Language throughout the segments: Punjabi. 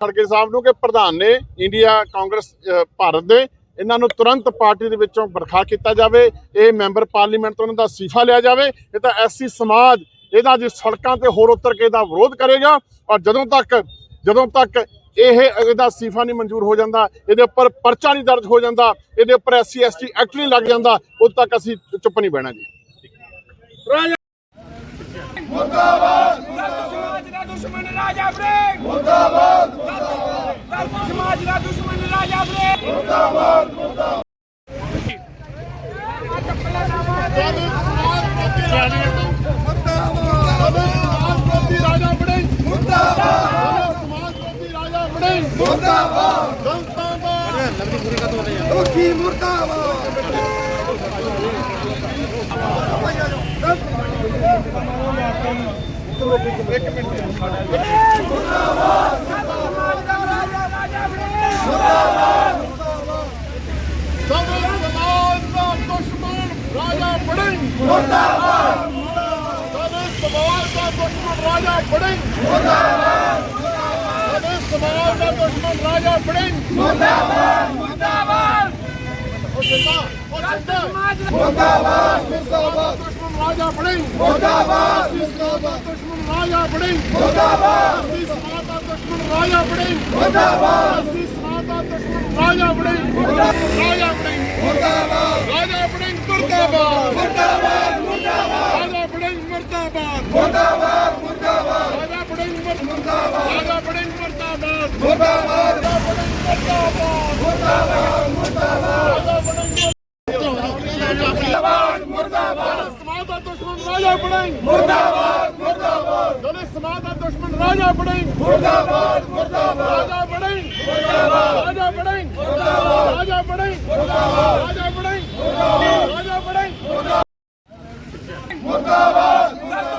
ਖੜਗੇ ਸਾਹਿਬ ਨੂੰ ਕਿ ਪ੍ਰਧਾਨ ਨੇ ਇੰਡੀਆ ਕਾਂਗਰਸ ਭਾਰਤ ਦੇ ਇਹਨਾਂ ਨੂੰ ਤੁਰੰਤ ਪਾਰਟੀ ਦੇ ਵਿੱਚੋਂ ਬਰਖਾ ਕੀਤਾ ਜਾਵੇ, ਇਹ ਮੈਂਬਰ ਪਾਰਲੀਮੈਂਟ ਤੋਂ ਇਹਨਾਂ ਦਾ ਅਸਤੀਫਾ ਲਿਆ ਜਾਵੇ, ਇਹ ਤਾਂ ਐਸੀ ਸਮਾਜ ਇਹਦਾ ਜੇ ਸੜਕਾਂ ਤੇ ਹੋਰ ਉਤਰ ਕੇ ਇਹਦਾ ਵਿਰੋਧ ਕਰੇਗਾ ਔਰ ਜਦੋਂ ਤੱਕ ਜਦੋਂ ਤੱਕ ਇਹ ਇਹਦਾ ਅਸਤੀਫਾ ਨਹੀਂ ਮਨਜ਼ੂਰ ਹੋ ਜਾਂਦਾ, ਇਹਦੇ ਉੱਪਰ ਪਰਚਾ ਨਹੀਂ ਦਰਜ ਹੋ ਜਾਂਦਾ, ਇਹਦੇ ਉੱਪਰ ਐਸਸੀ, ਐਸਟੀ ਐਕਟ ਨਹੀਂ ਲੱਗ ਜਾਂਦਾ, ਉਦੋਂ ਤੱਕ ਅਸੀਂ ਚੁੱਪ ਨਹੀਂ ਬਹਿਣਾ ਜੀ। ਸਮਾਜ ਦਾ ਦੁਸ਼ਮਣ ਰਾਜਾ ਬ੍ਰੇਕ ਮੁਰਦਾਬਾਦ ਸਮਾਜ ਦਾ ਦੁਸ਼ਮਣ ਰਾਜਾ ਬ੍ਰੇਕ ਰਾਜਾ ਬਣੇ ਮੁਰਦਾਬਾਦ ਸਮਾਜ ਵਿਰੋਧੀ ਰਾਜਾ ਬਣੇ ਮੁਰਦਾਬਾਦ ਜਨਤਾ ਦਾ ਦੁਖੀ ਮੁਰਦਾਬਾਦ ਸਮਾਜ ਦਾ ਰਾਜਾ ਰਾਜਾ ਬ੍ਰੇਕ ਸਭੇ ਸਮਾਜ ਦਾ ਦੁਸ਼ਮਣ ਰਾਜਾ ਬਣੇ ਮੁਰਦਾਬਾਦ ਸਭੇ ਸਮਾਜ ਦਾ ਦੁਸ਼ਮਣ ਰਾਜਾ ਬਣੇ ਮੁਰਦਾਬਾਦ ਸਮਾਜ ਦਾ ਦੁਸ਼ਮਣ ਰਾਜਾ ਬਣੇ ਮੁਰਦਾਬਾਦ ਮੁਰਦਾਬਾਦ। ਉਹ ਜਿੰਦਾ ਉਹ ਜਿੰਦਾ ਮੁਰਦਾਬਾਦ। ਮੁਰਦਾਬਾਦ ਦੁਸ਼ਮਣ ਰਾਜਾ ਬਣੇ ਮੁਰਦਾਬਾਦ। ਮੁਰਦਾਬਾਦ ਦੁਸ਼ਮਣ ਰਾਜਾ ਬਣੇ ਮੁਰਦਾਬਾਦ। ਅਸੀਂ ਸਮਾਜ ਦਾ ਦੁਸ਼ਮਣ ਰਾਜਾ ਬਣੇ ਮੁਰਦਾਬਾਦ। ਅਸੀਂ ਸਮਾਜ ਦਾ ਦੁਸ਼ਮਣ ਰਾਜਾ ਬਣੇ ਰਾਜਾ ਬਣੇ ਮੁਰਦਾਬਾਦ। ਰਾਜਾ ਬਣੇ ਮੁਰਦਾਬਾਦ। ਮੁਰਦਾਬਾਦ। ਮੁਰਦਾਬਾਦ ਰਾਜਾ ਬਣੇ ਮੁਰਦਾਬਾਦ। ਮੁਰਦਾਬਾਦ। ਮੁਰਦਾਬਾਦ। ਰਾਜਾ ਬਣੇ ਮੁਰਦਾਬਾਦ। ਮੁਰਦਾਬਾਦ ਮੁਰਦਾਬਾਦ ਮੁਰਦਾਬਾਦ ਮੁਰਦਾਬਾਦ ਮੁਰਦਾਬਾਦ ਮੁਰਦਾਬਾਦ ਸਮਾਜ ਦਾ ਦੁਸ਼ਮਣ ਰਾਜਾ ਬਣੇ ਮੁਰਦਾਬਾਦ ਮੁਰਦਾਬਾਦ ਜਿਹੜੇ ਸਮਾਜ ਦਾ ਦੁਸ਼ਮਣ ਰਾਜਾ ਬਣੇ ਮੁਰਦਾਬਾਦ ਮੁਰਦਾਬਾਦ ਰਾਜਾ ਬਣੇ ਮੁਰਦਾਬਾਦ ਰਾਜਾ ਬਣੇ ਮੁਰਦਾਬਾਦ ਰਾਜਾ ਬਣੇ ਮੁਰਦਾਬਾਦ ਰਾਜਾ ਬਣੇ ਮੁਰਦਾਬਾਦ ਰਾਜਾ ਬਣੇ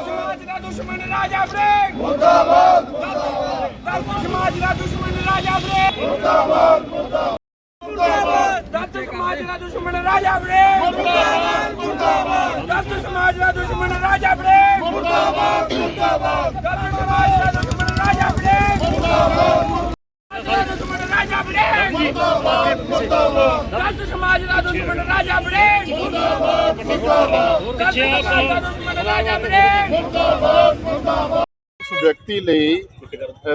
ਸਮਾਜ ਦਾ ਦੁਸ਼ਮਣ ਰਾਜਾ ਬ੍ਰੇਕ ਮੁਰਦਾਬਾਦ ਮੁਰਦਾਬਾਦ ਸਮਾਜ ਦਾ ਦੁਸ਼ਮਣ ਰਾਜਾ ਬ੍ਰੇਕ ਮੁਰਦਾਬਾਦ ਮੁਰਦਾਬਾਦ ਦੱਤ ਸਮਾਜ ਦਾ ਦੁਸ਼ਮਣ ਰਾਜਾ ਬ੍ਰੇਕ ਮੁਰਦਾਬਾਦ ਮੁਰਦਾਬਾਦ ਦੱਤ ਸਮਾਜ ਦਾ ਦੁਸ਼ਮਣ ਰਾਜਾ ਬ੍ਰੇਕ ਮੁਰਦਾਬਾਦ ਮੁਰਦਾਬਾਦ ਦੱਤ ਸਮਾਜ ਦਾ ਦੁਸ਼ਮਣ ਰਾਜਾ ਬ੍ਰੇਕ ਮੁਰਦਾਬਾਦ ਦੁਸ਼ਮਣ ਰਾਜਾ ਬ੍ਰੇਕ ਮੁਰਦਾਬਾਦ ਮੁਰਦਾਬਾਦ। ਦੱਤ ਸਮਾਜ ਦਾ ਦੁਸ਼ਮਣ ਰਾਜਾ ਬ੍ਰੇਕ ਮੁਰਦਾਬਾਦ ਮੁਰਦਾਬਾਦ। ਦੱਤ ਸਮਾਜ ਦਾ ਦੁਸ਼ਮਣ ਰਾਜਾ ਬ੍ਰੇਕ ਉਸ ਵਿਅਕਤੀ ਲਈ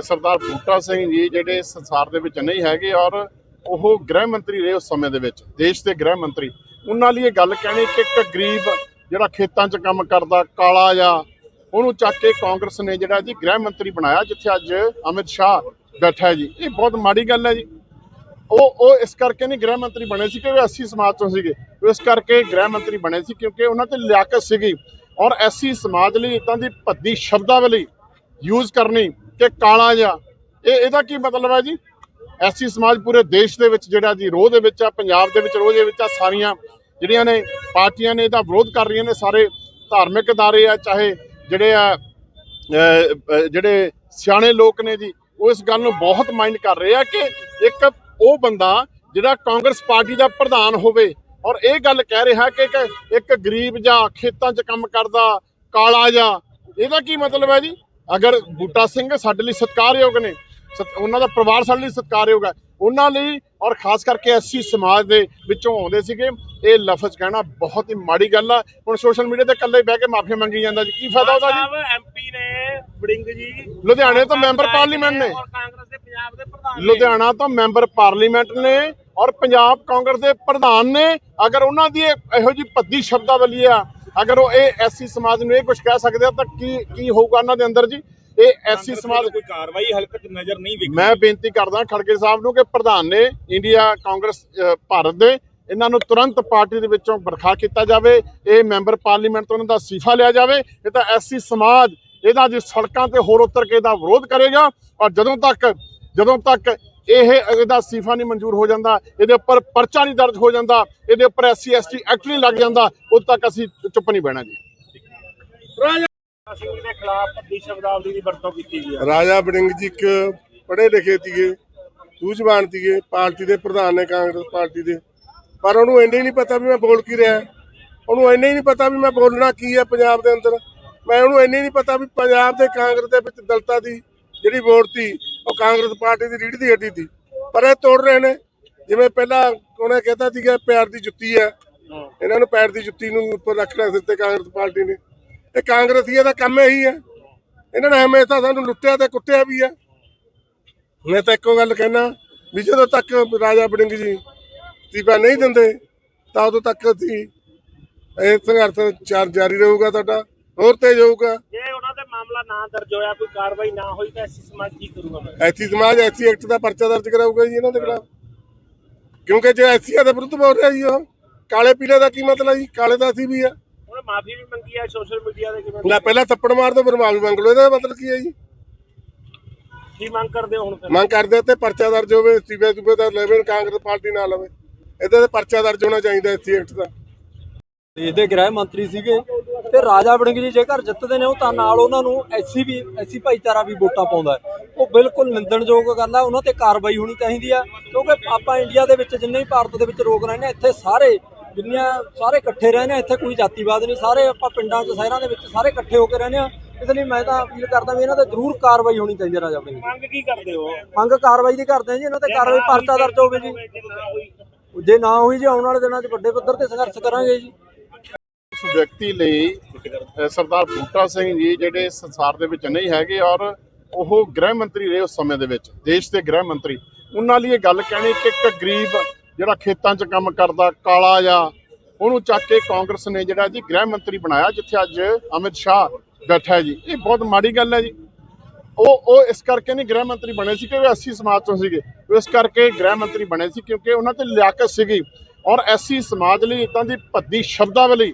ਸਰਦਾਰ ਬੂਟਾ ਸਿੰਘ ਜੀ ਜਿਹੜੇ ਸੰਸਾਰ ਦੇ ਵਿੱਚ ਨਹੀਂ ਹੈਗੇ ਔਰ ਉਹ ਗ੍ਰਹਿ ਮੰਤਰੀ ਰਹੇ ਉਸ ਸਮੇਂ ਦੇ ਵਿੱਚ ਦੇਸ਼ ਦੇ ਗ੍ਰਹਿ ਮੰਤਰੀ। ਉਹਨਾਂ ਲਈ ਇਹ ਗੱਲ ਕਹਿਣੀ ਕਿ ਇੱਕ ਗਰੀਬ ਜਿਹੜਾ ਖੇਤਾਂ 'ਚ ਕੰਮ ਕਰਦਾ ਕਾਲਾ ਜਾਂ ਉਹਨੂੰ ਚੱਕ ਕੇ ਕਾਂਗਰਸ ਨੇ ਜਿਹੜਾ ਜੀ ਗ੍ਰਹਿ ਮੰਤਰੀ ਬਣਾਇਆ ਜਿੱਥੇ ਅੱਜ ਅਮਿਤ ਸ਼ਾਹ ਬੈਠਾ ਜੀ। ਇਹ ਬਹੁਤ ਮਾੜੀ ਗੱਲ ਹੈ ਜੀ। ਉਹ ਉਹ ਇਸ ਕਰਕੇ ਨਹੀਂ ਗ੍ਰਹਿ ਮੰਤਰੀ ਬਣੇ ਸੀ ਕਿਉਂਕਿ ਐਸੀ ਸਮਾਜ ਤੋਂ ਸੀਗੇ। ਇਸ ਕਰਕੇ ਗ੍ਰਹਿ ਮੰਤਰੀ ਬਣੇ ਸੀ ਕਿਉਂਕਿ ਉਹਨਾਂ ਤੇ ਲਿਆਕਤ ਸੀਗੀ। ਔਰ ਐਸੀ ਸਮਾਜ ਲਈ ਇਦਾਂ ਦੀ ਭੱਦੀ ਸ਼ਬਦਾਵਲੀ ਯੂਜ਼ ਕਰਨੀ ਕਿ ਕਾਲਾ ਜਿਹਾ। ਇਹ ਇਹਦਾ ਕੀ ਮਤਲਬ ਹੈ ਜੀ? ਐਸੀ ਸਮਾਜ ਪੂਰੇ ਦੇਸ਼ ਦੇ ਵਿੱਚ ਜਿਹੜਾ ਜੀ ਰੋਹ ਦੇ ਵਿੱਚ ਆ, ਪੰਜਾਬ ਦੇ ਵਿੱਚ ਰੋਹ ਦੇ ਵਿੱਚ ਆ, ਸਾਰੀਆਂ ਜਿਹੜੀਆਂ ਨੇ ਪਾਰਟੀਆਂ ਨੇ ਇਹਦਾ ਵਿਰੋਧ ਕਰ ਰਹੀਆਂ ਨੇ ਸਾਰੇ ਧਾਰਮਿਕ ਅਦਾਰੇ ਆ, ਚਾਹੇ ਜਿਹੜੇ ਆ ਜਿਹੜੇ ਸਿਆਣੇ ਲੋਕ ਨੇ ਜੀ, ਉਹ ਇਸ ਗੱਲ ਨੂੰ ਬਹੁਤ ਮਾਈਂਡ ਕਰ ਰਹੇ ਆ ਕਿ ਇੱਕ ਉਹ ਬੰਦਾ ਜਿਹੜਾ ਕਾਂਗਰਸ ਪਾਰਟੀ ਦਾ ਪ੍ਰਧਾਨ ਹੋਵੇ। ਔਰ ਇਹ ਗੱਲ ਕਹਿ ਰਿਹਾ ਕਿ ਇੱਕ ਗਰੀਬ ਜਾਂ ਖੇਤਾਂ 'ਚ ਕੰਮ ਕਰਦਾ ਕਾਲਾ ਜਾਂ ਇਹਦਾ ਕੀ ਮਤਲਬ ਹੈ ਜੀ? ਅਗਰ ਬੂਟਾ ਸਿੰਘ ਸਾਡੇ ਲਈ ਸਤਿਕਾਰਯੋਗ ਨੇ ਉਹਨਾਂ ਦਾ ਪਰਿਵਾਰ ਸਾਡੇ ਲਈ ਸਤਿਕਾਰਯੋਗ ਹੈ। ਉਹਨਾਂ ਲਈ ਔਰ ਖਾਸ ਕਰਕੇ ਐਸੀ ਸਮਾਜ ਦੇ ਵਿੱਚੋਂ ਆਉਂਦੇ ਸੀਗੇ। ਇਹ ਲਫ਼ਜ਼ ਕਹਿਣਾ ਬਹੁਤ ਹੀ ਮਾੜੀ ਗੱਲ ਆ। ਹੁਣ ਸੋਸ਼ਲ ਮੀਡੀਆ ਤੇ ਇਕੱਲੇ ਬਹਿ ਕੇ ਮਾਫੀ ਮੰਗੀ ਜਾਂਦਾ ਜੀ। ਕੀ ਫਾਇਦਾ ਉਹਦਾ ਜੀ? ਸਾਹਿਬ ਐਮਪੀ ਨੇ ਵੜਿੰਗ ਜੀ ਲੁਧਿਆਣੇ ਤੋਂ ਮੈਂਬਰ ਪਾਰਲੀਮੈਂਟ ਨੇ। ਔਰ ਕਾਂਗਰਸ ਦੇ ਦੇ। ਲੁਧਿਆਣਾ ਤੋਂ ਮੈਂਬਰ ਪਾਰਲੀਮੈਂਟ ਨੇ ਔਰ ਪੰਜਾਬ ਕਾਂਗਰਸ ਦੇ ਪ੍ਰਧਾਨ ਨੇ। ਅਗਰ ਉਹਨਾਂ ਦੀ ਇਹ- ਜੀ ਭੱਦੀ ਸ਼ਬਦਾਵਲੀ ਆ ਅਗਰ ਉਹ ਇਹ ਐਸੀ ਸਮਾਜ ਨੂੰ ਇਹ ਕੁਝ ਕਹਿ ਸਕਦੇ ਆ ਤਾਂ ਕੀ ਕੀ ਹੋਊਗਾ ਉਹਨਾਂ ਦੇ ਅੰਦਰ ਜੀ? ਇਹ ਐਸੀ ਸਮਾਜ ਕੋਈ ਕਾਰਵਾਈ ਹਾਲੇ ਤੱਕ ਨਜ਼ਰ ਨਹੀਂ ਵਿਖੀ। ਮੈਂ ਬੇਨਤੀ ਕਰਦਾ ਖੜਗੇ ਸਾਹਿਬ ਨੂੰ ਕਿ ਪ੍ਰਧਾਨ ਨੇ ਇੰਡੀਆ ਕਾਂਗਰਸ ਭਾਰਤ ਦੇ ਇਹਨਾਂ ਨੂੰ ਤੁਰੰਤ ਪਾਰਟੀ ਦੇ ਵਿੱਚੋਂ ਬਰਖਾ ਕੀਤਾ ਜਾਵੇ ਇਹ ਮੈਂਬਰ ਪਾਰਲੀਮੈਂਟ ਤੋਂ ਉਹਨਾਂ ਦਾ ਅਸਤੀਫਾ ਲਿਆ ਜਾਵੇ ਇਹ ਤਾਂ ਐਸੀ ਸਮਾਜ ਇਹਦਾ ਜੇ ਸੜਕਾਂ ਤੇ ਹੋਰ ਉਤਰ ਕੇ ਇਹਦਾ ਵਿਰੋਧ ਕਰੇਗਾ ਔਰ ਜਦੋਂ ਤੱਕ ਜਦੋਂ ਤੱਕ ਇਹ ਇਹਦਾ ਅਸਤੀਫਾ ਨਹੀਂ ਮਨਜ਼ੂਰ ਹੋ ਜਾਂਦਾ, ਇਹਦੇ ਉੱਪਰ ਪਰਚਾ ਨਹੀਂ ਦਰਜ ਹੋ ਜਾਂਦਾ, ਇਹਦੇ ਉੱਪਰ ਐਸਸੀ, ਐਸਟੀ ਐਕਟ ਨਹੀਂ ਲੱਗ ਜਾਂਦਾ, ਉਦੋਂ ਤੱਕ ਅਸੀਂ ਚੁੱਪ ਨਹੀਂ ਬਹਿਣਾ ਜੀ। ਸਿੰਘ ਦੇ ਖਿਲਾਫ ਭੱਦੀ ਸ਼ਬਦਾਵਲੀ ਦੀ ਵਰਤੋਂ ਕੀਤੀ ਗਈ ਹੈ ਰਾਜਾ ਵੜਿੰਗ ਜੀ ਇੱਕ ਪੜ੍ਹੇ ਲਿਖੇ ਸੀਗੇ ਸੂਝਵਾਨ ਸੀਗੇ ਪਾਰਟੀ ਦੇ ਪ੍ਰਧਾਨ ਨੇ ਕਾਂਗਰਸ ਪਾਰਟੀ ਦੇ। ਪਰ ਉਹਨੂੰ ਇੰਨੇ ਹੀ ਨਹੀਂ ਪਤਾ ਵੀ ਮੈਂ ਬੋਲ ਕੀ ਰਿਹਾ। ਉਹਨੂੰ ਇੰਨੇ ਹੀ ਨਹੀਂ ਪਤਾ ਵੀ ਮੈਂ ਬੋਲਣਾ ਕੀ ਹੈ ਪੰਜਾਬ ਦੇ ਅੰਦਰ। ਮੈਂ ਉਹਨੂੰ ਇੰਨੇ ਹੀ ਨਹੀਂ ਪਤਾ ਵੀ ਪੰਜਾਬ ਦੇ ਕਾਂਗਰਸ ਦੇ ਵਿੱਚ ਦਲਤਾ ਦੀ ਜਿਹੜੀ ਵੋਟ ਸੀ ਉਹ ਕਾਂਗਰਸ ਪਾਰਟੀ ਦੀ ਰੀੜ ਦੀ ਹੱਡੀ ਸੀ। ਪਰ ਇਹ ਤੋੜ ਰਹੇ ਨੇ। ਜਿਵੇਂ ਪਹਿਲਾਂ ਉਹਨੇ ਕਹਿਤਾ ਸੀਗਾ, ਪੈਰ ਦੀ ਜੁੱਤੀ ਹੈ। ਇਹਨਾਂ ਨੂੰ ਪੈਰ ਦੀ ਜੁੱਤੀ ਨੂੰ ਉੱਪਰ ਰੱਖਣਾ ਸਿਰ ਤੇ ਕਾਂਗਰਸ ਪਾਰਟੀ ਨੇ। ਇਹ ਕਾਂਗਰਸੀਆਂ ਦਾ ਕੰਮ ਇਹੀ ਹੈ। ਇਹਨਾਂ ਨੇ ਹਮੇਸ਼ਾ ਸਾਨੂੰ ਲੁੱਟਿਆ ਤੇ ਕੁੱਟਿਆ ਵੀ ਹੈ। ਮੈਂ ਤਾਂ ਇੱਕੋ ਗੱਲ ਕਹਿਣਾ, ਵੀ ਜਦੋਂ ਤੱਕ ਰਾਜਾ ਬੜਿੰਗ ਜੀ ਅਸਤੀਫਾ ਨਹੀਂ ਦਿੰਦੇ, ਤਾਂ ਉਦੋਂ ਤੱਕ ਅਸੀਂ ਇਹ ਸੰਘਰਸ਼ ਚਾਰ ਜਾਰੀ ਰਹੂਗਾ ਤੁਹਾਡਾ ਹੋਰ ਤੇਜ਼ ਹੋਊਗਾ। ਮਾਮਲਾ ਨਾ ਦਰਜ ਹੋਇਆ ਕੋਈ ਕਾਰਵਾਈ ਨਾ ਹੋਈ ਤਾਂ ਐਸੀ ਸਮਾਜ ਕੀ ਕਰੂਗਾ ਮੈਂ? ਐਸੀ ਸਮਾਜ ਐਸੀ ਐਕਟ ਦਾ ਪਰਚਾ ਦਰਜ ਕਰਾਊਗਾ ਜੀ ਇਹਨਾਂ ਦੇ ਖਿਲਾਫ। ਕਿਉਂਕਿ ਜੇ ਐਸੀਆਂ ਦੇ ਵਿਰੁੱਧ ਬੋਲ ਰਿਹਾ ਜੀ ਉਹ ਕਾਲੇ ਪੀਲੇ ਦਾ ਕੀ ਮਤਲਬ ਜੀ? ਕਾਲੇ ਦਾ ਅਸੀਂ ਵੀ ਆ। ਉਹਨੇ ਮਾਫੀ ਵੀ ਮੰਗੀ ਹੈ ਸੋਸ਼ਲ ਮੀਡੀਆ ਦੇ ਕਿਵੇਂ? ਲੈ ਪਹਿਲਾਂ ਥੱਪੜ ਮਾਰ ਦੋ ਫਿਰ ਮਾਫੀ ਮੰਗ ਲਓ। ਇਹਦਾ ਮਤਲਬ ਕੀ ਹੈ ਜੀ? ਕੀ ਮੰਗ ਕਰਦੇ ਹੋ ਹੁਣ ਫਿਰ? ਮੰਗ ਕਰਦੇ ਤੇ ਪਰਚਾ ਦਰਜ ਹੋਵੇ ਸੂਬੇ ਦਾ ਕਾਂਗਰਸ ਪਾਰਟੀ ਨਾ ਲਵੇ। ਇਹਦੇ ਤੇ ਪਰਚਾ ਦਰਜ ਹੋਣਾ ਚਾਹੀਦਾ ਐਸੀ ਐਕਟ ਦਾ। ਦੇਸ਼ ਦੇ ਗ੍ਰਹਿ ਮੰਤਰੀ ਸੀਗੇ। ਤੇ ਰਾਜਾ ਵੜਿੰਗ ਜੀ ਜੇਕਰ ਜਿੱਤਦੇ ਨੇ ਉਹ ਤਾਂ ਨਾਲ ਉਹਨਾਂ ਨੂੰ ਐਸੀ ਵੀ ਐਸੀ ਭਾਈਚਾਰਾ ਵੀ ਵੋਟਾਂ ਪਾਉਂਦਾ। ਉਹ ਬਿਲਕੁਲ ਨਿੰਦਣਯੋਗ ਗੱਲ ਹੈ ਉਹਨਾਂ ਤੇ ਕਾਰਵਾਈ ਹੋਣੀ ਚਾਹੀਦੀ ਆ ਕਿਉਂਕਿ ਆਪਾਂ ਇੰਡੀਆ ਦੇ ਵਿੱਚ ਜਿੰਨੇ ਵੀ ਭਾਰਤ ਦੇ ਵਿੱਚ ਲੋਕ ਰਹਿੰਦੇ ਆ ਇੱਥੇ ਸਾਰੇ ਜਿੰਨੀਆਂ ਸਾਰੇ ਇਕੱਠੇ ਰਹਿੰਦੇ ਆ ਇੱਥੇ ਕੋਈ ਜਾਤੀਵਾਦ ਨਹੀਂ ਸਾਰੇ ਆਪਾਂ ਪਿੰਡਾਂ 'ਚ ਸ਼ਹਿਰਾਂ ਦੇ ਵਿੱਚ ਸਾਰੇ ਇਕੱਠੇ ਹੋ ਕੇ ਰਹਿੰਦੇ ਆ ਇਸ ਲਈ ਮੈਂ ਤਾਂ ਅਪੀਲ ਕਰਦਾ ਵੀ ਇਹਨਾਂ ਤੇ ਜ਼ਰੂਰ ਕਾਰਵਾਈ ਹੋਣੀ ਚਾਹੀਦੀ ਹੈ ਰਾਜਾ ਦੀ। ਮੰਗ ਕੀ ਕਰਦੇ ਹੋ ਮੰਗ ਕਾਰਵਾਈ ਦੀ ਕਰਦੇ ਆ ਜੀ ਇਹਨਾਂ ਤੇ ਕਾਰਵਾਈ ਪਰਚਾ ਦਰਜ ਹੋਵੇ ਜੀ ਜੇ ਨਾ ਹੋਈ ਜੀ ਆਉਣ ਵਾਲੇ ਦਿਨਾਂ 'ਚ ਵੱਡੇ ਪੱਧਰ ਤੇ ਸੰਘਰਸ਼ ਕਰਾਂਗੇ ਜੀ ਉਸ ਵਿਅਕਤੀ ਲਈ ਸਰਦਾਰ ਬੂਟਾ ਸਿੰਘ ਜੀ ਜਿਹੜੇ ਸੰਸਾਰ ਦੇ ਵਿੱਚ ਨਹੀਂ ਹੈਗੇ ਔਰ ਉਹ ਗ੍ਰਹਿ ਮੰਤਰੀ ਰਹੇ ਉਸ ਸਮੇਂ ਦੇ ਵਿੱਚ, ਦੇਸ਼ ਦੇ ਗ੍ਰਹਿ ਮੰਤਰੀ। ਉਹਨਾਂ ਲਈ ਇਹ ਗੱਲ ਕਹਿਣੀ ਕਿ ਇੱਕ ਗਰੀਬ ਜਿਹੜਾ ਖੇਤਾਂ 'ਚ ਕੰਮ ਕਰਦਾ, ਕਾਲਾ ਜਾਂ ਉਹਨੂੰ ਚੱਕ ਕੇ ਕਾਂਗਰਸ ਨੇ ਜਿਹੜਾ ਜੀ ਗ੍ਰਹਿ ਮੰਤਰੀ ਬਣਾਇਆ, ਜਿੱਥੇ ਅੱਜ ਅਮਿਤ ਸ਼ਾਹ ਬੈਠਾ ਜੀ। ਇਹ ਬਹੁਤ ਮਾੜੀ ਗੱਲ ਹੈ ਜੀ। ਉਹ ਉਹ ਇਸ ਕਰਕੇ ਨਹੀਂ ਗ੍ਰਹਿ ਮੰਤਰੀ ਬਣੇ ਸੀ ਕਿ ਉਹ ਐਸੀ ਸਮਾਜ ਤੋਂ ਸੀਗੇ। ਇਸ ਕਰਕੇ ਗ੍ਰਹਿ ਮੰਤਰੀ ਬਣੇ ਸੀ ਕਿਉਂਕਿ ਉਹਨਾਂ ਤੇ ਲਿਆਕਤ ਸੀਗੀ। ਔਰ ਐਸੀ ਸਮਾਜ ਲਈ ਇਦਾਂ ਦੀ ਭੱਦੀ ਸ਼ਬਦਾਵਲੀ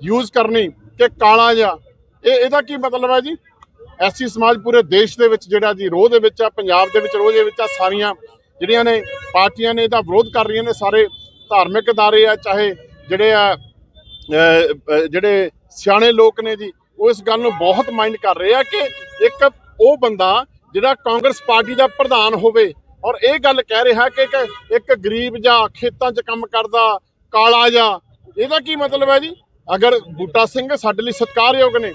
ਯੂਜ਼ ਕਰਨੀ ਕਿ ਕਾਲਾ ਜਿਹਾ। ਇਹ ਇਹਦਾ ਕੀ ਮਤਲਬ ਹੈ ਜੀ? ਐਸੀ ਸਮਾਜ ਪੂਰੇ ਦੇਸ਼ ਦੇ ਵਿੱਚ ਜਿਹੜਾ ਜੀ ਰੋਹ ਦੇ ਵਿੱਚ ਆ, ਪੰਜਾਬ ਦੇ ਵਿੱਚ ਰੋਹ ਦੇ ਵਿੱਚ ਆ, ਸਾਰੀਆਂ ਜਿਹੜੀਆਂ ਨੇ ਪਾਰਟੀਆਂ ਨੇ ਇਹਦਾ ਵਿਰੋਧ ਕਰ ਰਹੀਆਂ ਨੇ, ਸਾਰੇ ਧਾਰਮਿਕ ਅਦਾਰੇ ਆ, ਚਾਹੇ ਜਿਹੜੇ ਆ ਜਿਹੜੇ ਸਿਆਣੇ ਲੋਕ ਨੇ ਜੀ, ਉਹ ਇਸ ਗੱਲ ਨੂੰ ਬਹੁਤ ਮਾਈਂਡ ਕਰ ਰਹੇ ਆ ਕਿ ਇੱਕ ਉਹ ਬੰਦਾ ਜਿਹੜਾ ਕਾਂਗਰਸ ਪਾਰਟੀ ਦਾ ਪ੍ਰਧਾਨ ਹੋਵੇ ਔਰ ਇਹ ਗੱਲ ਕਹਿ ਰਿਹਾ ਕਿ ਇੱਕ ਇੱਕ ਗਰੀਬ ਜਾਂ ਖੇਤਾਂ 'ਚ ਕੰਮ ਕਰਦਾ, ਕਾਲਾ ਜਾਂ ਇਹਦਾ ਕੀ ਮਤਲਬ ਹੈ ਜੀ? ਅਗਰ ਬੂਟਾ ਸਿੰਘ ਸਾਡੇ ਲਈ ਸਤਿਕਾਰਯੋਗ ਨੇ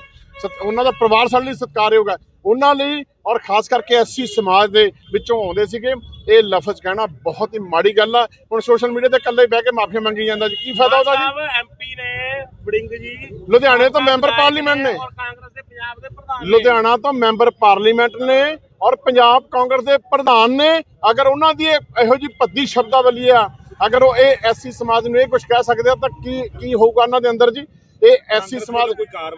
ਉਹਨਾਂ ਦਾ ਪਰਿਵਾਰ ਸਾਡੇ ਲਈ ਸਤਿਕਾਰਯੋਗ ਹੈ। ਉਹਨਾਂ ਲਈ ਔਰ ਖਾਸ ਕਰਕੇ ਐਸੀ ਸਮਾਜ ਦੇ ਵਿੱਚੋਂ ਆਉਂਦੇ ਸੀਗੇ ਇਹ ਲਫ਼ਜ਼ ਕਹਿਣਾ ਬਹੁਤ ਹੀ ਮਾੜੀ ਗੱਲ ਆ। ਹੁਣ ਸੋਸ਼ਲ ਮੀਡੀਆ ਤੇ ਇਕੱਲੇ ਬਹਿ ਕੇ ਮਾਫੀ ਮੰਗੀ ਜਾਂਦਾ ਜੀ ਕੀ ਫਾਇਦਾ ਉਹਦਾ ਜੀ? ਸਾਹਿਬ ਐਮਪੀ ਨੇ ਵੜਿੰਗ ਜੀ ਲੁਧਿਆਣੇ ਤੋਂ ਮੈਂਬਰ ਪਾਰਲੀਮੈਂਟ ਨੇ। ਔਰ ਕਾਂਗਰਸ ਦੇ ਪੰਜਾਬ ਦੇ ਪ੍ਰਧਾਨ। ਲੁਧਿਆਣਾ ਤੋਂ ਮੈਂਬਰ ਪਾਰਲੀਮੈਂਟ ਨੇ ਔਰ ਪੰਜਾਬ ਕਾਂਗਰਸ ਦੇ ਪ੍ਰਧਾਨ ਨੇ। ਅਗਰ ਉਹਨਾਂ ਦੀ ਇਹ- ਇਹੋ ਜੀ ਭੱਦੀ ਸ਼ਬਦਾਵਲੀ ਆ ਅਗਰ ਉਹ ਇਹ ਐਸੀ ਸਮਾਜ ਨੂੰ ਇਹ ਕੁਝ ਕਹਿ ਸਕਦੇ ਆ ਤਾਂ ਕੀ ਕੀ ਹੋਊਗਾ ਉਹਨਾਂ ਦੇ ਅੰਦਰ ਜੀ? ਇਹ ਐਸੀ ਸਮਾਜ ਕੋਈ ਕਾਰਵਾਈ